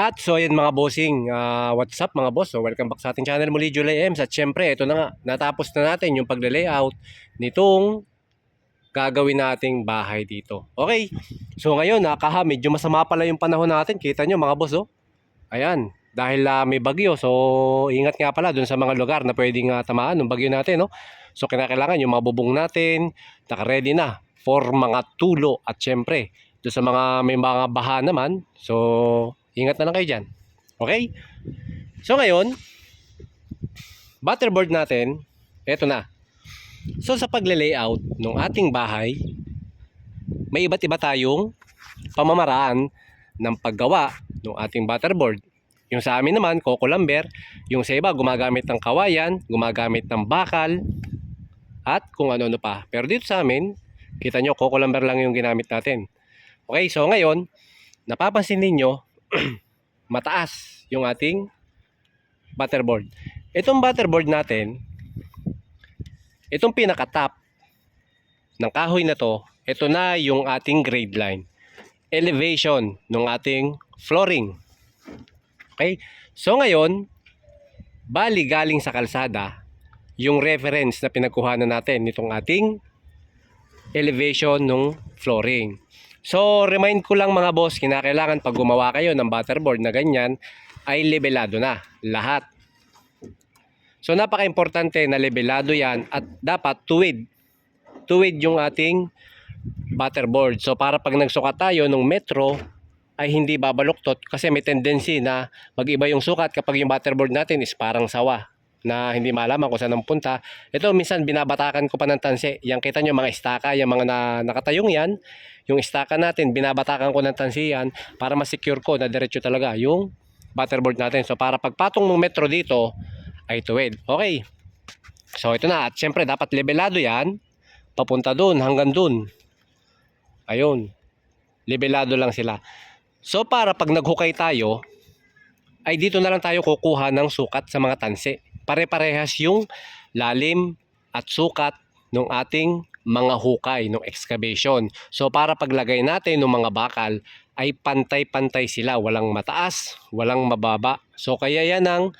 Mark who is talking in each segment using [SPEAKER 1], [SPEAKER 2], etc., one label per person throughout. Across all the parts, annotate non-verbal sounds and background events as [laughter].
[SPEAKER 1] At so ayan mga bossing, ah, what's up mga boss? So welcome back sa ating channel muli July Ems. At syempre, ito na nga, natapos na natin yung pagle-layout nitong gagawin nating bahay dito. Okay, so ngayon nakaha, medyo masama pala yung panahon natin. Kita nyo mga boss oh. Ayan, dahil ah, may bagyo. So ingat nga pala dun sa mga lugar na pwedeng ah, tamaan ng bagyo natin. No? So kinakailangan yung mga bubong natin, naka-ready na for mga tulo. At syempre, doon sa mga may mga baha naman, so ingat na lang kayo dyan. Okay? So ngayon, butterboard natin, eto na. So sa pagle-layout ng ating bahay, may iba't iba tayong pamamaraan ng paggawa ng ating butterboard. Yung sa amin naman, coco lumber. Yung sa iba, gumagamit ng kawayan, gumagamit ng bakal, at kung ano-ano pa. Pero dito sa amin, kita nyo, coco lumber lang yung ginamit natin. Okay, so ngayon, napapansin ninyo, [clears throat] mataas yung ating butterboard. Itong butterboard natin, itong pinaka-top ng kahoy na to, ito na yung ating grade line. Elevation ng ating flooring. Okay? So ngayon, bali galing sa kalsada, yung reference na pinagkuhanan natin nitong ating elevation ng flooring. So, remind ko lang mga boss, kinakailangan pag gumawa kayo ng butterboard na ganyan, ay levelado na lahat. So, napaka-importante na levelado yan at dapat tuwid. Tuwid yung ating butterboard. So, para pag nagsukat tayo ng metro, ay hindi babaluktot kasi may tendency na mag-iba yung sukat kapag yung butterboard natin is parang sawa na hindi malaman kung saan ang punta. Ito, minsan binabatakan ko pa ng tansi. Yang kita nyo mga istaka, yung mga na, nakatayong yan, yung istaka natin, binabatakan ko ng tansi yan para ma-secure ko na diretso talaga yung butterboard natin. So, para pagpatong ng metro dito, ay tuwid. Okay. So, ito na. At syempre, dapat levelado yan. Papunta dun, hanggang dun. Ayun. Levelado lang sila. So, para pag naghukay tayo, ay dito na lang tayo kukuha ng sukat sa mga tansi. Pare-parehas yung lalim at sukat ng ating mga hukay ng excavation. So para paglagay natin ng mga bakal ay pantay-pantay sila, walang mataas, walang mababa. So kaya yan ang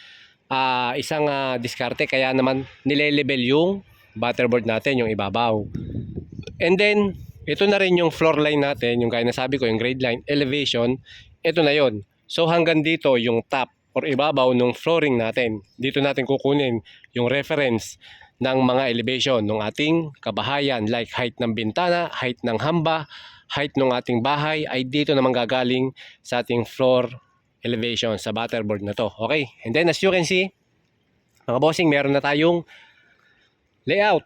[SPEAKER 1] ah, isang ah, diskarte kaya naman nile-level yung butterboard natin, yung ibabaw. And then ito na rin yung floor line natin, yung gaya na sabi ko, yung grade line, elevation, ito na yon. So hanggang dito yung top or ibabaw ng flooring natin. Dito natin kukunin yung reference ng mga elevation ng ating kabahayan like height ng bintana, height ng hamba, height ng ating bahay ay dito naman gagaling sa ating floor elevation sa butterboard na to. Okay? And then as you can see, mga bossing, meron na tayong layout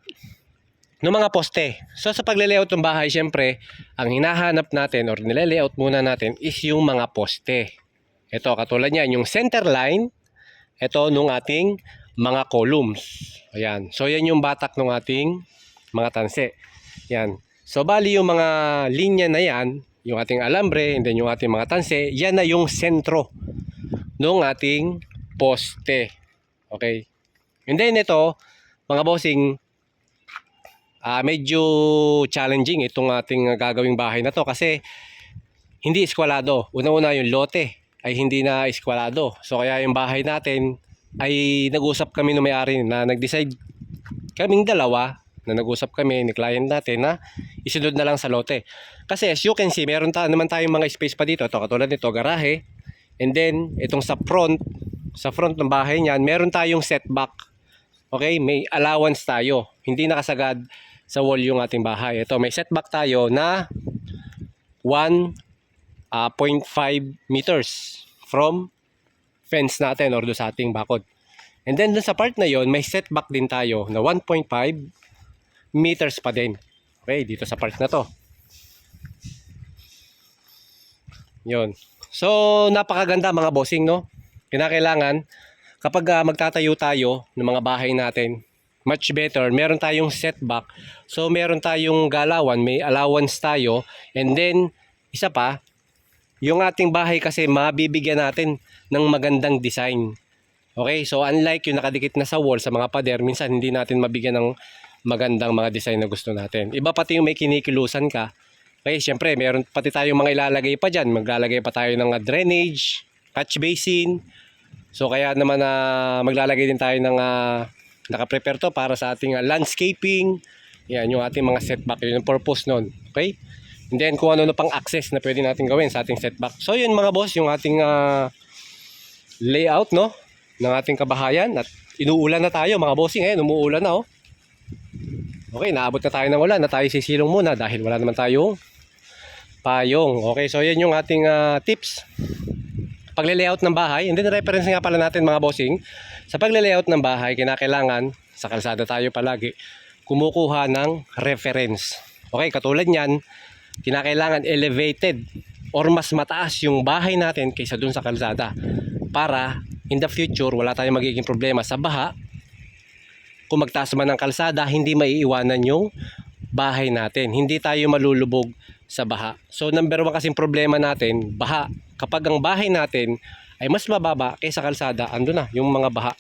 [SPEAKER 1] ng mga poste. So sa pagle-layout ng bahay, syempre, ang hinahanap natin or nile-layout muna natin is yung mga poste. Ito, katulad niyan, yung center line, ito nung ating mga columns. Ayan. So, yan yung batak ng ating mga tanse. Yan. So, bali yung mga linya na yan, yung ating alambre, and then yung ating mga tanse, yan na yung sentro ng ating poste. Okay. And then ito, mga bossing, ah medyo challenging itong ating gagawing bahay na to kasi hindi eskwalado. Una-una yung lote ay hindi na eskwalado. So kaya yung bahay natin ay nag-usap kami ng may-ari na nag-decide kaming dalawa na nag-usap kami ni client natin na isunod na lang sa lote. Kasi as you can see, meron ta naman tayong mga space pa dito. Ito, katulad nito, garahe. And then, itong sa front, sa front ng bahay niyan, meron tayong setback. Okay, may allowance tayo. Hindi nakasagad sa wall yung ating bahay. Ito, may setback tayo na 1 ah, 0.5 meters from fence natin or doon sa ating bakod. And then sa part na yon may setback din tayo na 1.5 meters pa din. Okay, dito sa part na to. Yon. So, napakaganda mga bossing, no? Kinakailangan, kapag ah, magtatayo tayo ng mga bahay natin, much better, meron tayong setback. So, meron tayong galawan, may allowance tayo. And then, isa pa, yung ating bahay kasi mabibigyan natin ng magandang design. Okay, so unlike yung nakadikit na sa wall sa mga pader, minsan hindi natin mabigyan ng magandang mga design na gusto natin. Iba pati yung may kinikilusan ka. Okay, syempre, meron pati tayong mga ilalagay pa dyan. Maglalagay pa tayo ng ah, drainage. catch basin. So kaya naman na maglalagay din tayo ng ah, naka-prepare to para sa ating ah, landscaping. Yan yung ating mga setback, yun yung purpose nun. Okay? And then kung ano na pang access na pwede natin gawin sa ating setback. So yun mga boss, yung ating ah, layout no ng ating kabahayan at inuulan na tayo mga bossing eh, umuulan na oh. Okay, naabot na tayo ng ulan na tayo sisilong muna dahil wala naman tayong payong. Okay, so yan yung ating ah, tips. Pagle-layout ng bahay, and then reference nga pala natin mga bossing, sa pagle-layout ng bahay, kinakailangan, sa kalsada tayo palagi, kumukuha ng reference. Okay, katulad niyan, kinakailangan elevated or mas mataas yung bahay natin kaysa dun sa kalsada para in the future wala tayong magiging problema sa baha kung magtaas man ng kalsada, hindi maiiwanan yung bahay natin. Hindi tayo malulubog sa baha. So number one kasing problema natin, baha. Kapag ang bahay natin ay mas mababa kaysa kalsada, ando na yung mga baha.